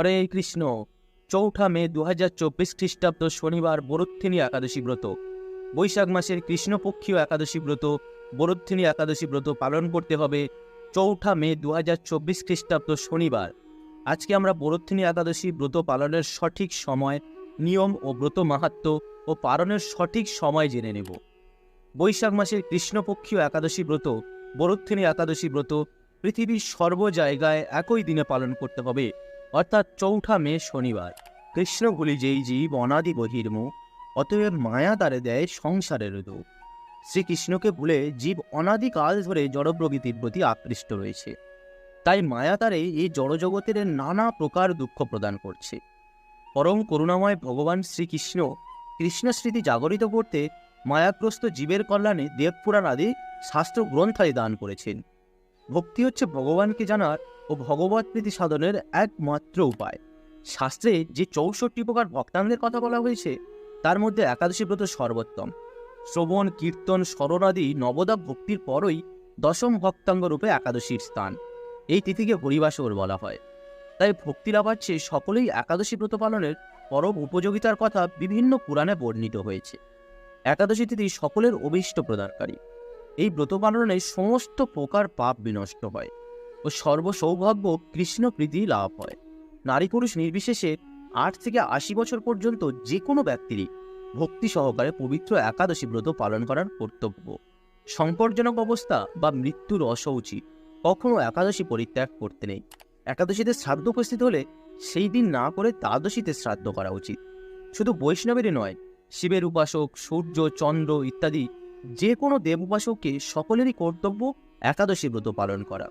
হরে কৃষ্ণ। চৌঠা মে দু হাজার চব্বিশ খ্রিস্টাব্দ শনিবার বরুত্থিনী একাদশী ব্রত। বৈশাখ মাসের কৃষ্ণপক্ষীয় একাদশী ব্রত। বরুত্থিনী একাদশী ব্রত পালন করতে হবে চৌঠা মে দু হাজার চব্বিশ খ্রিস্টাব্দ শনিবার। আজকে আমরা বরুত্থিনী একাদশী ব্রত পালনের সঠিক সময়, নিয়ম ও ব্রত মাহাত্ম ও পালনের সঠিক সময় জেনে নেব। বৈশাখ মাসের কৃষ্ণপক্ষীয় একাদশী ব্রত, বরুত্থিনী একাদশী ব্রত পৃথিবীর সর্ব জায়গায় একই দিনে পালন করতে হবে। অর্থাৎ চৌঠা মে শনিবার। কৃষ্ণ ভুলি যেই জীব অনাদি বহির্মুখ, অতএব মায়া তারে দেয় সংসারের দোষ শ্রীকৃষ্ণকে ভুলে জীব অনাদিকাল ধরে জড় প্রকৃতির প্রতি আকৃষ্ট রয়েছে। তাই মায়া তারে এই জড়জগতের নানা প্রকার দুঃখ প্রদান করছে। পরম করুণাময় ভগবান শ্রীকৃষ্ণ কৃষ্ণ স্মৃতি জাগরিত করতে মায়াগ্রস্ত জীবের কল্যাণে দেবপুরাণ আদি শাস্ত্র গ্রন্থাদি দান করেছেন। ভক্তি হচ্ছে ভগবানকে জানার ও ভগবত প্রীতি সাধনের একমাত্র উপায়। শাস্ত্রে যে চৌষট্টি প্রকার ভক্তাঙ্গের কথা বলা হয়েছে, তার মধ্যে একাদশী ব্রত সর্বোত্তম। শ্রবণ, কীর্তন স্মরণাদি নবদা ভক্তির পরই দশম ভক্তাঙ্গ রূপে একাদশীর স্থান। এই তিথিকে হরিবাসর বলা হয়। তাই ভক্তি লাভাচ্ছে সকলেই একাদশী ব্রত পালনের পরম উপযোগিতার কথা বিভিন্ন পুরাণে বর্ণিত হয়েছে। একাদশী তিথি সকলের অভীষ্ট প্রদানকারী। এই ব্রত পালনে সমস্ত প্রকার পাপ বিনষ্ট হয়। ও সর্বসৌভাগ্য কৃষ্ণ প্রীতি লাভ হয়। নারী পুরুষ নির্বিশেষে আট থেকে আশি বছর পর্যন্ত যে কোনো ব্যক্তিরই ভক্তি সহকারে পবিত্র একাদশী ব্রত পালন করার কর্তব্য। সংকটজনক অবস্থা বা মৃত্যুর অসৌচি কখনো একাদশী পরিত্যাগ করতে নেই। একাদশীতে শ্রাদ্ধ উপস্থিত হলে সেই দিন না করে দ্বাদশীতে শ্রাদ্ধ করা উচিত। শুধু বৈষ্ণবেরই নয়, শিবের উপাসক, সূর্য, চন্দ্র ইত্যাদি যে কোনো দেব উপাসককে সকলেরই কর্তব্য একাদশী ব্রত পালন করা।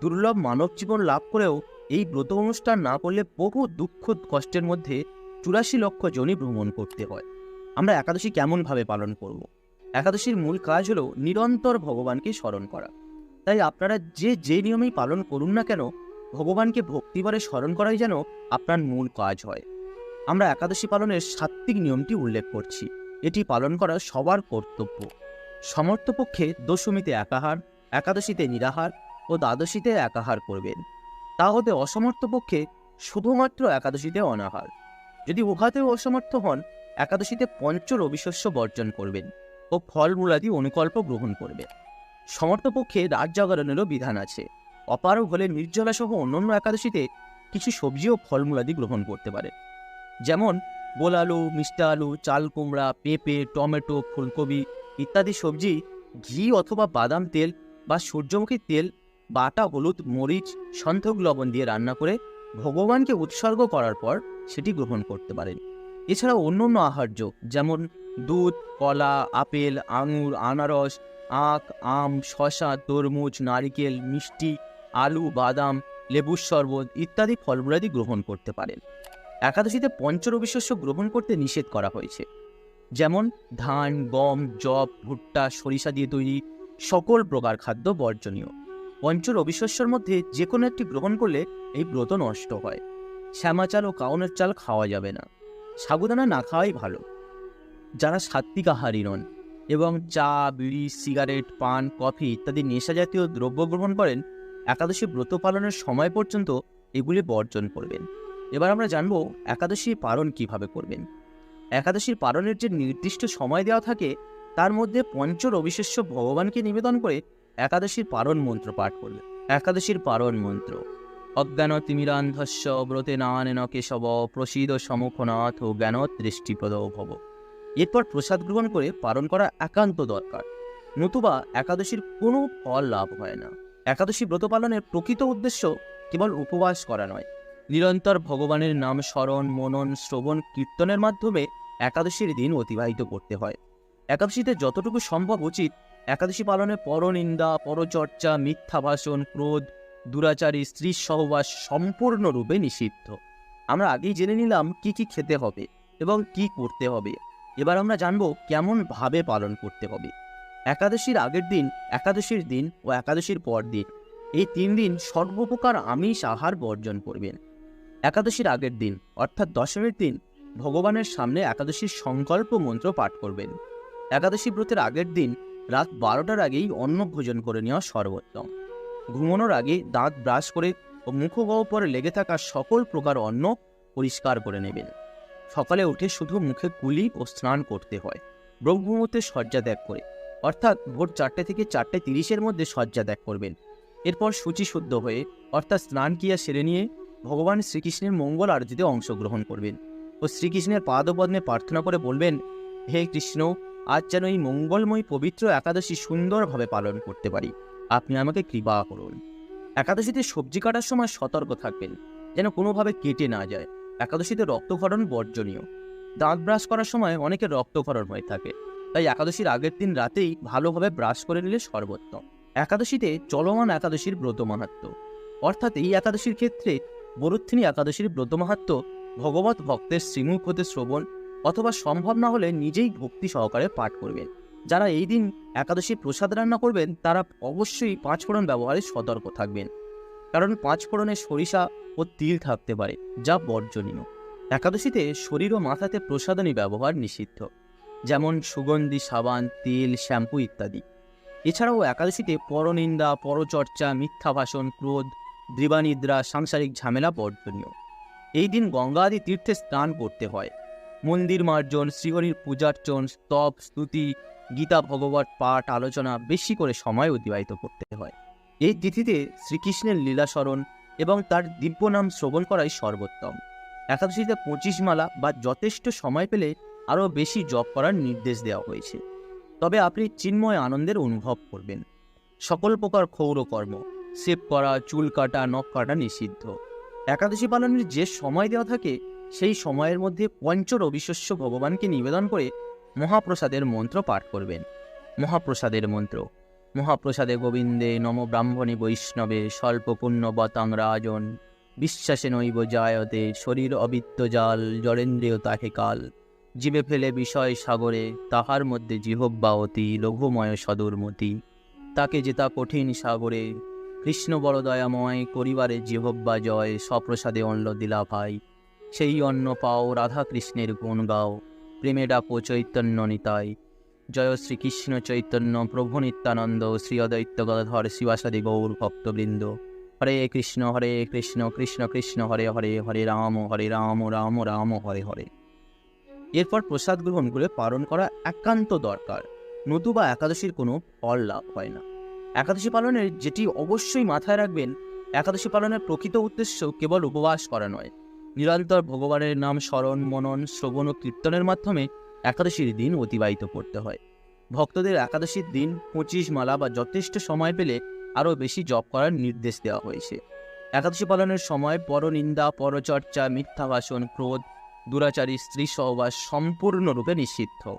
দুর্লভ মানব জীবন লাভ করেও এই ব্রত অনুষ্ঠান না করলে বহু দুঃখ কষ্টের মধ্যে চুরাশি লক্ষ জনই ভ্রমণ করতে হয়। আমরা একাদশী কেমনভাবে পালন করব। একাদশীর মূল কাজ হলো নিরন্তর ভগবানকে স্মরণ করা। তাই আপনারা যে যে নিয়মেই পালন করুন না কেন, ভগবানকে ভক্তিবারে স্মরণ করাই যেন আপনার মূল কাজ হয়। আমরা একাদশী পালনের সাত্ত্বিক নিয়মটি উল্লেখ করছি। এটি পালন করা সবার কর্তব্য। সমর্থপক্ষে দশমীতে একাহার, একাদশীতে নিরাহার ও দ্বাদশীতে একাহার করবেন। তা হতে অসমর্থ পক্ষে শুধুমাত্র একাদশীতে অনাহার। যদি উহাতেও অসমর্থ হন, একাদশীতে পঞ্চ রবিশস্য বর্জন করবেন ও ফলমূলাদি অনুকল্প গ্রহণ করবেন। সমর্থপক্ষে রাত জাগরণেরও বিধান আছে। অপারগ হলে নির্জলা সহ অন্যান্য একাদশীতে কিছু সবজি ও ফলমূলাদি গ্রহণ করতে পারে যেমন গোল আলু মিষ্টা আলু চাল কুমড়া পেঁপে, টমেটো, ফুলকপি ইত্যাদি সবজি ঘি অথবা বাদাম তেল বা সূর্যমুখী তেল বাটা, হলুদ, মরিচ সন্থক লবণ দিয়ে রান্না করে ভগবানকে উৎসর্গ করার পর সেটি গ্রহণ করতে পারেন। এছাড়া অন্য অন্য আহার্য যেমন দুধ, কলা, আপেল, আঙুর, আনারস, আখ, আম শশা তরমুজ, নারিকেল, মিষ্টি, আলু, বাদাম, লেবুর শরবত ইত্যাদি ফলমূলাদি গ্রহণ করতে পারেন। একাদশীতে পঞ্চরবিশস্য গ্রহণ করতে নিষেধ করা হয়েছে। যেমন ধান, গম জব ভুট্টা, সরিষা দিয়ে তৈরি সকল প্রকার খাদ্য বর্জনীয়। পঞ্চ রবিশস্যর মধ্যে যে কোনো একটি গ্রহণ করলে এই ব্রত নষ্ট হয়। শ্যামা চাল ও কাউনের চাল খাওয়া যাবে না। সাবুদানা না খাওয়াই ভালো। যারা সাত্বিক আহারী নন এবং চা, বিড়ি, সিগারেট, পান, কফি ইত্যাদি নেশা জাতীয় দ্রব্য গ্রহণ করেন, একাদশী ব্রত পালনের সময় পর্যন্ত এগুলি বর্জন করবেন। এবার আমরা জানব একাদশী পালন কীভাবে করবেন। একাদশীর পালনের যে নির্দিষ্ট সময় দেওয়া থাকে, তার মধ্যে পঞ্চ রবিশেষ্য ভগবানকে নিবেদন করে একাদশীর পারণ মন্ত্র পাঠ করবে একাদশীর পারণ মন্ত্র। অজ্ঞান তিমিরান্ধস্য ব্রতে নানেন কেশব প্রসিদ সমুখনাথ ও জ্ঞান দৃষ্টিপ্রদ ভব। এরপর প্রসাদ গ্রহণ করে পালন করা একান্ত দরকার। নতুবা একাদশীর কোনো ফল লাভ হয় না। একাদশী ব্রত পালনের প্রকৃত উদ্দেশ্য কেবল উপবাস করা নয়। নিরন্তর ভগবানের নাম স্মরণ, মনন, শ্রবণ, কীর্তনের মাধ্যমে একাদশীর দিন অতিবাহিত করতে হয়। একাদশীতে যতটুকু সম্ভব উচিত একাদশী পালনে পরনিন্দা, পরচর্চা মিথ্যা ভাষণ ক্রোধ, দুরাচারী স্ত্রীর সহবাস সম্পূর্ণরূপে নিষিদ্ধ। আমরা আগেই জেনে নিলাম কি কি খেতে হবে এবং কি করতে হবে। এবার আমরা জানব কেমন ভাবে পালন করতে হবে। একাদশীর আগের দিন, একাদশীর দিন ও একাদশীর পর দিন, এই তিন দিন সর্বপ্রকার আমিষ আহার বর্জন করবেন। একাদশীর আগের দিন, অর্থাৎ দশমীর দিন, ভগবানের সামনে একাদশীর সংকল্প মন্ত্র পাঠ করবেন। একাদশী ব্রতের আগের দিন রাত বারোটার আগেই অন্ন ভোজন করে নেওয়া সর্বোত্তম। ঘুমানোর আগে দাঁত ব্রাশ করে ও মুখগহ্বরে লেগে থাকা সকল প্রকার অন্ন পরিষ্কার করে নেবেন। সকালে উঠে শুধু মুখে কুলি ও স্নান করতে হয়। ব্রহ্মমূর্তে শয্যা ত্যাগ করে। অর্থাৎ ভোর চারটে থেকে চারটে তিরিশের মধ্যে শয্যা ত্যাগ করবেন। এরপর সূচি শুদ্ধ হয়ে, অর্থাৎ স্নান কিয়া সেরে নিয়ে ভগবান শ্রীকৃষ্ণের মঙ্গল আরতিতে অংশগ্রহণ করবেন। ও শ্রীকৃষ্ণের পাদপদ্মে প্রার্থনা করে বলবেন, হে কৃষ্ণ আজ যেন এই মঙ্গলময় পবিত্র একাদশী সুন্দরভাবে পালন করতে পারি। আপনি আমাকে কৃপা করুন। একাদশীতে সবজি কাটার সময় সতর্ক থাকবেন, যেন কোনোভাবে কেটে না যায়। একাদশীতে রক্তক্ষরণ বর্জনীয়। দাঁত ব্রাশ করার সময় অনেকের রক্তক্ষরণ হয়ে থাকে। তাই একাদশীর আগের দিন রাতেই ভালোভাবে ব্রাশ করে নিলে সর্বোত্তম। একাদশীতে চলমান একাদশীর ব্রত মাহাত্ম। অর্থাৎ এই একাদশীর ক্ষেত্রে বরুত্থিনী একাদশীর ব্রত মাহাত্ম ভগবত ভক্তের শ্রীমুখ হতে শ্রবণ অথবা সম্ভব না হলে নিজেই ভক্তি সহকারে পাঠ করবেন। যারা এই দিন একাদশী প্রসাদ রান্না করবেন, তারা অবশ্যই পাঁচফোড়ন ব্যবহারে সতর্ক থাকবেন। কারণ পাঁচফোড়নে সরিষা ও তিল থাকতে পারে, যা বর্জনীয়। একাদশীতে শরীর ও মাথাতে প্রসাদনী ব্যবহার নিষিদ্ধ, যেমন সুগন্ধি, সাবান, তেল, শ্যাম্পু ইত্যাদি। এছাড়াও একাদশীতে পরনিন্দা, পরচর্চা মিথ্যা ভাষণ ক্রোধ, দৃবানিদ্রা, সাংসারিক ঝামেলা বর্জনীয়। এই দিন গঙ্গা আদি তীর্থে স্নান করতে হয়। মন্দির মার্জন, শ্রীহরির পূজার্চন, স্তব, স্তুতি, গীতা, ভগবত পাঠ, আলোচনা বেশি করে সময় অতিবাহিত করতে হয়। এই তিথিতে শ্রীকৃষ্ণের লীলাস্মরণ এবং তার দিব্য নাম শ্রবণ করাই সর্বোত্তম। একাদশীতে পঁচিশ মালা বা যথেষ্ট সময় পেলে আরও বেশি জপ করার নির্দেশ দেওয়া হয়েছে। তবে আপনি চিন্ময় আনন্দের অনুভব করবেন। সকল প্রকার ক্ষৌরকর্ম সেভ করা, চুল কাটা, নখ কাটা নিষিদ্ধ। একাদশী পালনের যে সময় দেওয়া থাকে সেই সময়ের মধ্যে পঞ্চ রবিশস্য ভগবানকে নিবেদন করে মহাপ্রসাদের মন্ত্র পাঠ করবেন। মহাপ্রসাদের মন্ত্র। মহাপ্রসাদে গোবিন্দে নম ব্রাহ্মণী বৈষ্ণবে স্বল্প পুণ্য বতাং রাজন। বিশ্বাসে নৈব জায়তে শরীর অবিত্ত জাল জরেন্দ্রিয় তাহে কাল। জীবে ফেলে বিষয় সাগরে, তাহার মধ্যে জিহব্বা অতি লঘুময় সদুরমতি। তাকে জেতা কঠিন সাগরে, কৃষ্ণ বড় দয়াময় করিবারে জিহব্বা জয় সপ্রসাদে অন্ন দিলা ভাই। সেই অন্ন পাও রাধা কৃষ্ণের গুণ গাও। প্রেমে ডাকো চৈতন্য নিতাই। জয় শ্রীকৃষ্ণ চৈতন্য, প্রভু নিত্যানন্দ, শ্রী অদ্বৈত গদাধর শিবাসাদি গৌর ভক্তবৃন্দ। হরে কৃষ্ণ হরে কৃষ্ণ কৃষ্ণ কৃষ্ণ, হরে হরে হরে রাম হরে রাম রাম রাম, হরে হরে। এরপর প্রসাদ গ্রহণ করে পালন করা একান্ত দরকার। নতুবা একাদশীর কোনো ফল লাভ হয় না। একাদশী পালনের যেটি অবশ্যই মাথায় রাখবেন, একাদশী পালনের প্রকৃত উদ্দেশ্য কেবল উপবাস করা নয়। নিরন্তর ভগবানের নাম স্মরণ, মনন, শ্রবণ ও কীর্তনের মাধ্যমে একাদশীর দিন অতিবাহিত করতে হয়। ভক্তদের একাদশীর দিন পঁচিশ মালা বা যথেষ্ট সময় পেলে আরও বেশি জপ করার নির্দেশ দেওয়া হয়েছে। একাদশী পালনের সময় পরনিন্দা, পরচর্চা মিথ্যা ভাষণ ক্রোধ, দুরাচারী, স্ত্রী সহবাস সম্পূর্ণরূপে নিষিদ্ধ।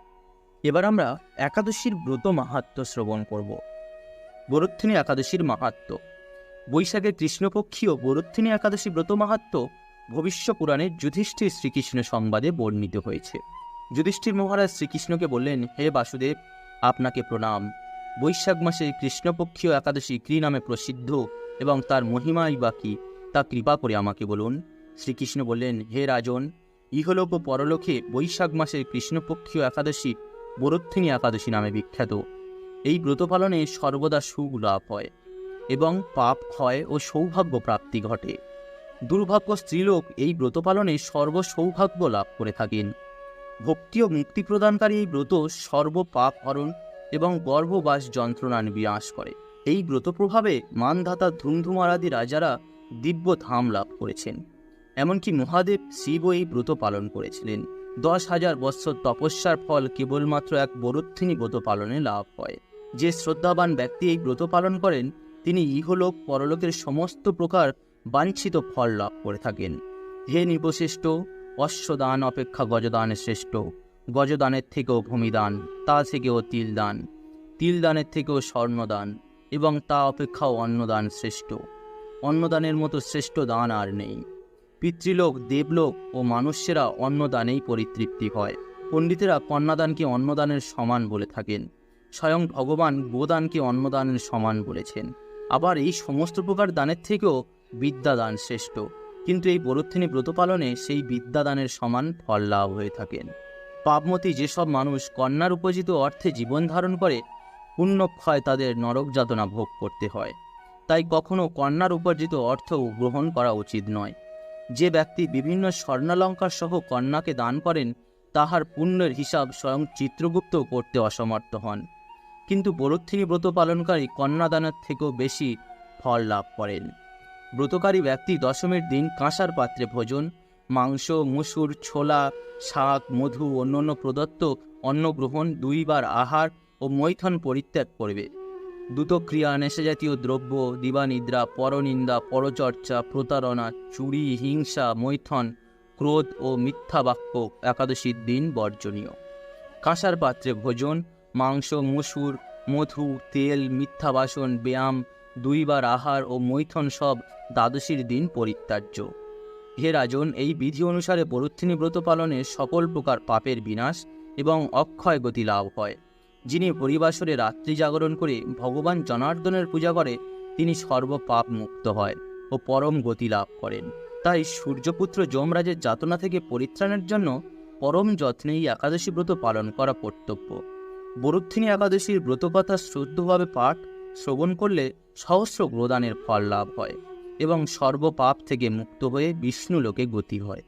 এবার আমরা একাদশীর ব্রত মাহাত্ম শ্রবণ করব। বরুত্থিনী একাদশীর মাহাত্ম। বৈশাখের কৃষ্ণপক্ষীয় বরুত্থিনী একাদশী ব্রত মাহাত্ম ভবিষ্য পুরাণে যুধিষ্ঠির শ্রীকৃষ্ণ সংবাদে বর্ণিত হয়েছে। যুধিষ্ঠির মহারাজ শ্রীকৃষ্ণকে বললেন, হে বাসুদেব, আপনাকে প্রণাম। বৈশাখ মাসে কৃষ্ণপক্ষীয় একাদশী কী নামে প্রসিদ্ধ এবং তার মহিমাই বা কি, তা কৃপা করে আমাকে বলুন। শ্রীকৃষ্ণ বললেন, হে রাজন, ইহলোক ও পরলোকে বৈশাখ মাসের কৃষ্ণপক্ষীয় একাদশী বরুত্থিনী একাদশী নামে বিখ্যাত। এই ব্রত পালনে সর্বদা সুখ লাভ হয় এবং পাপ ক্ষয় ও সৌভাগ্য প্রাপ্তি ঘটে। দুর্ভাগ্য স্ত্রীলোক এই ব্রত পালনে সর্বসৌভাগ্য লাভ করে থাকেন। ভক্তি ও মুক্তি প্রদানকারী এই ব্রত সর্বপাপ হরণ এবং গর্ভবাস যন্ত্রণা বিনাশ করে। এই ব্রত প্রভাবে মানধাতা ধুমধুমারাদি রাজারা দিব্য ধাম লাভ করেছেন। এমনকি মহাদেব শিবও এই ব্রত পালন করেছিলেন। দশ হাজার বৎসর তপস্যার ফল কেবলমাত্র এক বরুত্থিনী ব্রত পালনে লাভ হয়। যে শ্রদ্ধাবান ব্যক্তি এই ব্রত পালন করেন, তিনি ইহলোক পরলোকের সমস্ত প্রকার বাঞ্ছিত ফল লাভ করে থাকেন। হে নিবশ্রেষ্ঠ অশ্বদান অপেক্ষা গজদান শ্রেষ্ঠ। গজদানের থেকেও ভূমিদান, তা থেকেও তিলদান। তিলদানের থেকেও স্বর্ণদান, এবং তা অপেক্ষাও অন্নদান শ্রেষ্ঠ। অন্নদানের মতো শ্রেষ্ঠ দান আর নেই। পিতৃলোক, দেবলোক ও মানুষেরা অন্নদানেই পরিতৃপ্তি হয়। পণ্ডিতেরা কন্যাদানকে অন্নদানের সমান বলে থাকেন। স্বয়ং ভগবান গোদানকে অন্নদানের সমান বলেছেন। আবার এই সমস্ত প্রকার দানের থেকেও বিদ্যাদান শ্রেষ্ঠ। কিন্তু এই বরুত্থিনী ব্রত পালনে সেই বিদ্যাদানের সমান ফল লাভ হয়ে থাকেন। পাপমতি যেসব মানুষ কন্যার উপজিত অর্থে জীবন ধারণ করে, পুণ্যক্ষয় তাদের নরক যাতনা ভোগ করতে হয়। তাই কখনো কন্যার উপার্জিত অর্থ গ্রহণ করা উচিত নয়। যে ব্যক্তি বিভিন্ন স্বর্ণালঙ্কার সহ কন্যাকে দান করেন, তাহার পুণ্যের হিসাব স্বয়ং চিত্রগুপ্ত করতে অসমর্থ হন। কিন্তু বরুত্থিনী ব্রত পালনকারী কন্যাদানের থেকেও বেশি ফল লাভ করেন। ব্রতকারী ব্যক্তি দশমীর দিন কাঁসার পাত্রে ভোজন, মাংস, মুসুর, ছোলা, শাক, মধু, অন্যান্য প্রদত্ত অন্ন গ্রহণ দুইবার আহার ও মৈথন পরিত্যাগ করবে। দ্রুতক্রিয়া, নেশাজাতীয় দ্রব্য, দিবানিদ্রা, পরনিন্দা, পরচর্চা, প্রতারণা, চুরি, হিংসা, মৈথন, ক্রোধ ও মিথ্যা বাক্য একাদশীর দিন বর্জনীয়। কাঁসার পাত্রে ভোজন, মাংস, মসুর, মধু, তেল, মিথ্যা বাসন, ব্যায়াম দুইবার আহার ও মৈথন সব দ্বাদশীর দিন পরিত্যাজ্য। হে রাজন, এই বিধি অনুসারে বরুত্থিনী ব্রত পালনে সকল প্রকার পাপের বিনাশ এবং অক্ষয় গতি লাভ হয়। যিনি পরিবাসরে রাত্রি জাগরণ করে ভগবান জনার্দনের পূজা করে, তিনি সর্বপাপ মুক্ত হয় ও পরম গতি লাভ করেন। তাই সূর্যপুত্র যমরাজের যাতনা থেকে পরিত্রাণের জন্য পরম যত্নে এই একাদশী ব্রত পালন করা কর্তব্য। বরুত্থিনী একাদশীর ব্রতকথা শ্রদ্ধভাবে পাঠ শ্রবণ করলে সহস্র গ্রদানের ফল লাভ হয় এবং সর্বপাপ থেকে মুক্ত হয়ে বিষ্ণু লোকে গতি হয়।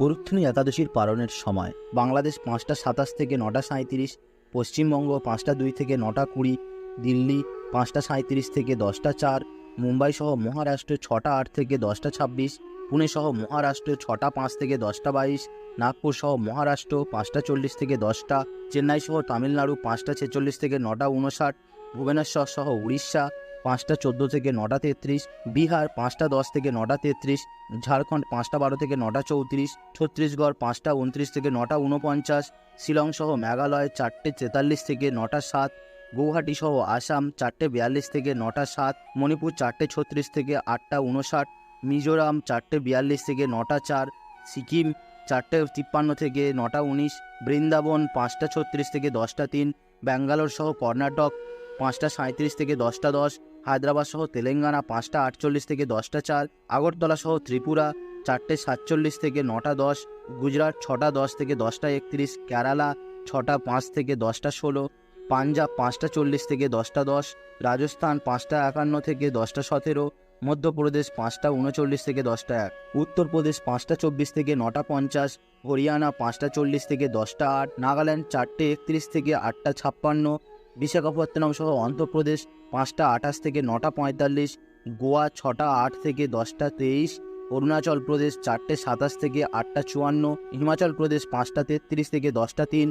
বরুত্থিনী একাদশীর পালনের সময় বাংলাদেশ পাঁচটা সাতাশ থেকে নটা সাঁত্রিশ পশ্চিমবঙ্গ পাঁচটা দুই থেকে নটা কুড়ি, দিল্লি পাঁচটা সাঁত্রিশ থেকে দশটা চার, মুম্বাই সহ মহারাষ্ট্র ছটা আট থেকে দশটা ছাব্বিশ, পুনে সহ মহারাষ্ট্র ছটা পাঁচ থেকে দশটা বাইশ, নাগপুর সহ মহারাষ্ট্র পাঁচটা চল্লিশ থেকে দশটা, চেন্নাই সহ তামিলনাড়ু পাঁচটা ছেচল্লিশ থেকে নটা উনষাট ভুবনেশ্বর সহ উড়িষ্যা পাঁচটা চোদ্দ থেকে নটা তেত্রিশ, বিহার পাঁচটা দশ থেকে নটা তেত্রিশ, ঝাড়খণ্ড পাঁচটা বারো থেকে নটা চৌত্রিশ, ছত্তিশগড় পাঁচটা উনত্রিশ থেকে নটা উনপঞ্চাশ শিলং সহ মেঘালয় চারটে তেতাল্লিশ থেকে নটা সাত গৌহাটি সহ আসাম চারটে বিয়াল্লিশ থেকে নটা সাত, মণিপুর চারটে ছত্রিশ থেকে আটটা উনষাট মিজোরাম চারটে বিয়াল্লিশ থেকে নটা চার, সিকিম চারটে তিপ্পান্ন থেকে নটা উনিশ, বৃন্দাবন পাঁচটা ছত্রিশ থেকে দশটা তিন, ব্যাঙ্গালোর সহ কর্ণাটক পাঁচটা সাঁত্রিশ থেকে দশটা দশ, হায়দ্রাবাদ সহ তেলেঙ্গানা পাঁচটা আটচল্লিশ থেকে দশটা চার, আগরতলা সহ ত্রিপুরা চারটে সাতচল্লিশ থেকে নটা দশ, গুজরাট ছটা দশ থেকে দশটা একত্রিশ, কেরালা ছটা পাঁচ থেকে দশটা ষোলো, পাঞ্জাব পাঁচটা চল্লিশ থেকে দশটা দশ, রাজস্থান পাঁচটা একান্ন থেকে দশটা সতেরো, মধ্যপ্রদেশ পাঁচটা উনচল্লিশ থেকে দশটা এক, উত্তরপ্রদেশ পাঁচটা চব্বিশ থেকে নটা পঞ্চাশ, হরিয়ানা পাঁচটা চল্লিশ থেকে দশটা আট, নাগাল্যান্ড চারটে একত্রিশ থেকে আটটা ছাপ্পান্ন বিশাখাপত্তনম সহ অন্ধ্রপ্রদেশ পাঁচটা আঠাশ থেকে নটা পঁয়তাল্লিশ, গোয়া ছটা আট থেকে দশটা তেইশ, অরুণাচল প্রদেশ চারটে সাতাশ থেকে আটটা চুয়ান্ন, হিমাচল প্রদেশ পাঁচটা তেত্রিশ থেকে দশটা তিন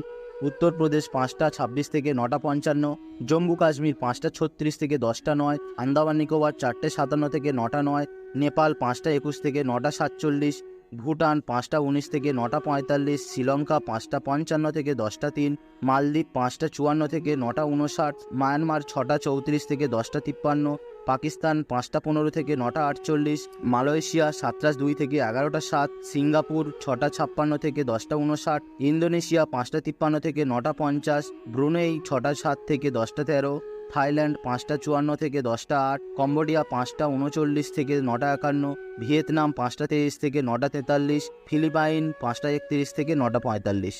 উত্তরপ্রদেশ পাঁচটা ছাব্বিশ থেকে নটা পঞ্চান্ন, জম্মু কাশ্মীর পাঁচটা ছত্রিশ থেকে দশটা নয়, আন্দামান নিকোবর চারটে সাতান্ন থেকে নটা নয়, নেপাল পাঁচটা একুশ থেকে নটা সাতচল্লিশ ভুটান পাঁচটা উনিশ থেকে নটা পঁয়তাল্লিশ, শ্রীলঙ্কা পাঁচটা পঞ্চান্ন থেকে দশটা তিন, মালদ্বীপ পাঁচটা চুয়ান্ন থেকে নটা উনষাট, মায়ানমার ছটা চৌত্রিশ থেকে দশটা তিপ্পান্ন, পাকিস্তান পাঁচটা পনেরো থেকে নটা আটচল্লিশ, মালয়েশিয়া সাতটা দুই থেকে এগারোটা সাত, সিঙ্গাপুর ছটা ছাপ্পান্ন থেকে দশটা উনষাট, ইন্দোনেশিয়া পাঁচটা তিপ্পান্ন থেকে নটা পঞ্চাশ, ব্রুনেই ছটা সাত থেকে দশটা তেরো থাইল্যান্ড পাঁচটা চুয়ান্ন থেকে দশটা আট, কম্বোডিয়া পাঁচটা উনচল্লিশ থেকে নটা একান্ন, ভিয়েতনাম পাঁচটা তেইশ থেকে নটা তেতাল্লিশ, ফিলিপাইন পাঁচটা একত্রিশ থেকে নটা পঁয়তাল্লিশ।